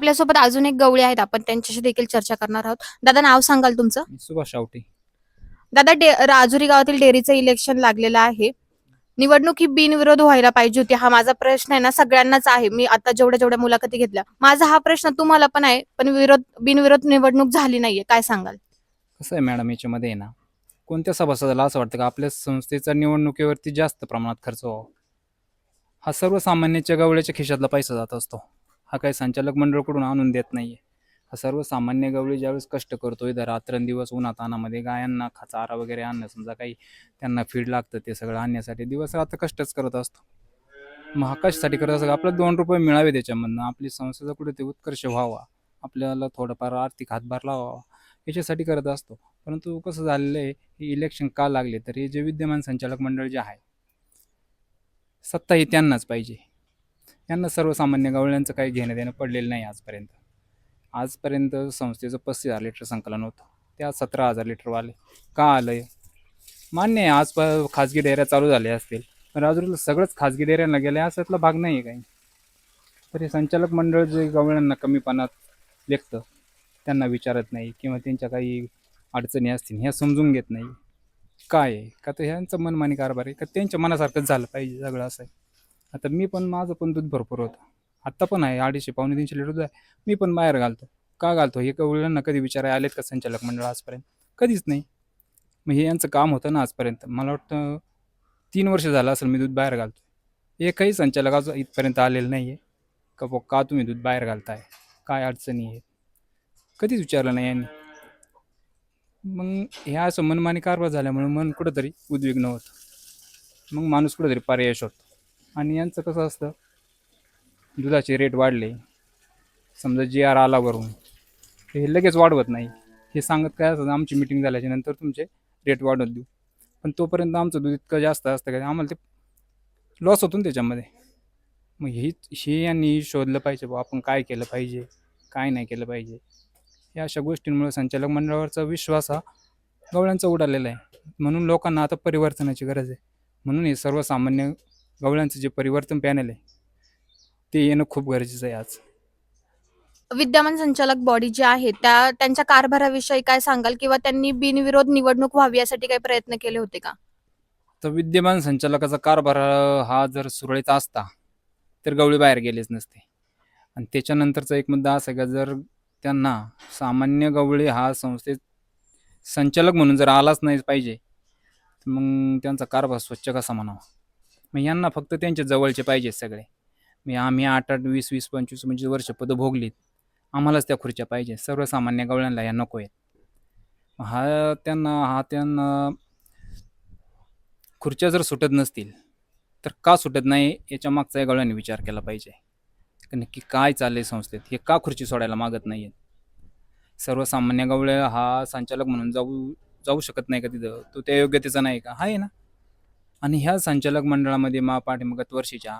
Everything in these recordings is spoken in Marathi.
आपल्यासोबत अजून एक गवळी आहेत आपण त्यांच्याशी देखील चर्चा करणार आहोत. दादा नाव सांगाल तुमचं? सुभाष आवटे. दादा डे राजुरी गावातील डेअरीचं इलेक्शन लागलेलं आहे. निवडणूक ही बिनविरोध व्हायला पाहिजे होती हा माझा प्रश्न आहे ना सगळ्यांनाच आहे. मी आता जेवढ्या जेवढ्या मुलाखती घेतल्या माझा हा प्रश्न तुम्हाला पण आहे पण विरोध बिनविरोध निवडणूक झाली नाहीये काय सांगाल? कसं आहे मॅडम याच्यामध्ये आहे ना कोणत्या सभासदाला असं वाटतं का आपल्या संस्थेचा निवडणुकीवरती जास्त प्रमाणात खर्च व्हावा? हा सर्वसामान्याच्या गवळ्याच्या खिशातला पैसा जात असतो. हा काही संचालक मंडळकडून आणून देत नाहीये. हा सर्वसामान्य गवळी ज्यावेळेस कष्ट करतो इथं रात्रंदिवस उन्हातानामध्ये गायांना खा- चारा वगैरे आणणं समजा काही त्यांना फीड लागतं ते सगळं आणण्यासाठी दिवस रात्र कष्टच करत असतो. मग हा कशासाठी करत असतो आपल्याला दोन रुपये मिळावे त्याच्यामधनं. आपली संस्थेचा कुठे ते उत्कर्ष व्हावा आपल्याला थोडंफार आर्थिक हातभार लावावा याच्यासाठी करत असतो. परंतु कसं झालेलं आहे हे इलेक्शन का लागले तर हे जे विद्यमान संचालक मंडळ जे आहे सत्ता ही त्यांनाच पाहिजे. यांना सर्वसामान्य गवळ्यांचं काही घेणं देणं पडलेलं नाही आजपर्यंत. आजपर्यंत संस्थेचं पस्तीस हजार लिटर संकलन होतं. त्या सतरा हजार लिटरवाले. का आलं आहे मान्य आहे आज प खाजगी डेऱ्या चालू झाल्या असतील पण राजुरीला सगळंच खाजगी डेऱ्यांना गेलं असातला भाग नाही आहे काही. तर हे संचालक मंडळ जे गवळ्यांना कमीपणात लेखतं त्यांना विचारत नाही किंवा त्यांच्या काही अडचणी असतील ह्या समजून घेत नाही. काय आहे? का तर ह्यांचं मनमानी कारभार आहे? का त्यांच्या मनासारखंच झालं पाहिजे सगळं असं आहे? आता मी पण माझं पण दूध भरपूर होतं. आत्ता पण आहे अडीचशे पावणे तीनशे लिटर दूध आहे. मी पण बाहेर घालतो. का घालतो? हे कवळ्यांना कधी विचारायला आलेत का संचालक मंडळ आजपर्यंत? कधीच नाही. मग हे यांचं काम होतं ना आजपर्यंत. मला वाटतं तीन वर्ष झालं असेल मी दूध बाहेर घालतो एकही संचालक अजून इथपर्यंत आलेलं नाही आहे का बघ का तुम्ही दूध बाहेर घालताय? काय अडचणी आहे कधीच विचारलं नाही यांनी. मग हे असं मनमानी कारभार झाल्यामुळे मन कुठंतरी उद्विग्न होतं. मग माणूस कुठंतरी पर्याय शोधतो. आणि यांचं कसं असतं? दुधाचे रेट वाढले. समजा जी आर आला वरून. हे लगेच वाढवत नाही. हे सांगत काय असतं? आमची मिटिंग झाल्याच्यानंतर तुमचे रेट वाढवत देऊ. पण तोपर्यंत आमचं दूध इतकं जास्त असतं का? आम्हाला ते लॉस होतो ना त्याच्यामध्ये. मग ही हे यांनी शोधलं पाहिजे बुवा. आपण काय केलं पाहिजे? काय नाही केलं पाहिजे? या अशा गोष्टींमुळे संचालक मंडळावरचा विश्वास हा गवळ्यांचा उडालेला आहे. म्हणून लोकांना आता परिवर्तनाची गरज आहे. म्हणून हे सर्वसामान्य गवळ्यांचं जे परिवर्तन पॅनल आहे ते येणं खूप गरजेचं आहे आज. विद्यमान संचालक बॉडी जी आहे त्या त्यांच्या कारभाराविषयी काय सांगाल किंवा त्यांनी बिनविरोध निवडणूक व्हावी यासाठी काही प्रयत्न केले होते का? तर विद्यमान संचालकाचा कारभार हा जर सुरळीत असता तर गवळी बाहेर गेलेच नसते. आणि त्याच्यानंतरचा एक मुद्दा असा आहे का जर त्यांना सामान्य गवळी हा संस्थेत संचालक म्हणून जर आलाच नाही पाहिजे तर मग त्यांचा कारभार स्वच्छ कसा म्हणावा? मग यांना फक्त त्यांच्या जवळचे पाहिजे सगळे. मी आम्ही आठ आठ वीस वीस पंचवीस म्हणजे पंचवीस वर्ष पदं भोगलीत. आम्हालाच त्या खुर्च्या पाहिजे सर्वसामान्य गवळ्यांना या नको आहेत. हा त्यांना हा त्यांना खुर्च्या जर सुटत नसतील तर का सुटत नाही याच्या मागचा या गवळ्यांनी विचार केला पाहिजे. की नक्की काय चालले संस्थेत? हे का खुर्ची सोडायला मागत नाही आहेत सर्वसामान्य गवळ्या हा संचालक म्हणून जाऊ जाऊ शकत नाही का तिथं? तो त्या योग्यतेचा नाही का? आहे ना? आणि ह्या संचालक मंडळामध्ये मा वर्षीच्या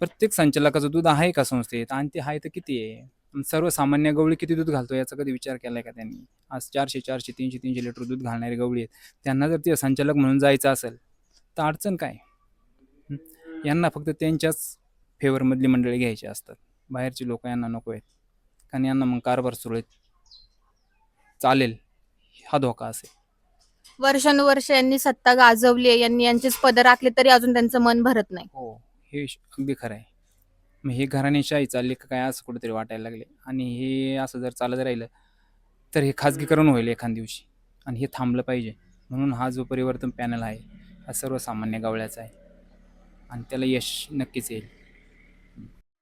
प्रत्येक संचालकाचं दूध आहे का संस्थेत? आणि ते आहे तर किती आहे? सर्वसामान्य गवळी किती दूध घालतो याचा कधी विचार केला का त्यांनी? आज चारशे चारशे तीनशे तीनशे लिटर दूध घालणारे गवळी आहेत. त्यांना जर ते संचालक म्हणून जायचं असेल तर अडचण काय? यांना फक्त त्यांच्याच फेवरमधली मंडळी घ्यायची असतात. बाहेरची लोक यांना नको आहेत. कारण यांना मग कारभार सुरळीत चालेल. हा धोका असेल. वर्षानुवर्ष यांनी सत्ता गाजवली आहे यांनी यांचीच पद राखली तरी अजून त्यांचं मन भरत नाही. हो हे श- अगदी खरं आहे. मग हे घराणेशाही चालले का काय असं कुठेतरी वाटायला लागले. आणि हे असं जर चालत राहिलं तर हे खाजगीकरण होईल एखाद दिवशी. आणि हे थांबलं पाहिजे. म्हणून हा जो परिवर्तन पॅनल आहे हा सर्वसामान्य गवळ्याचा आहे. आणि त्याला यश नक्कीच येईल.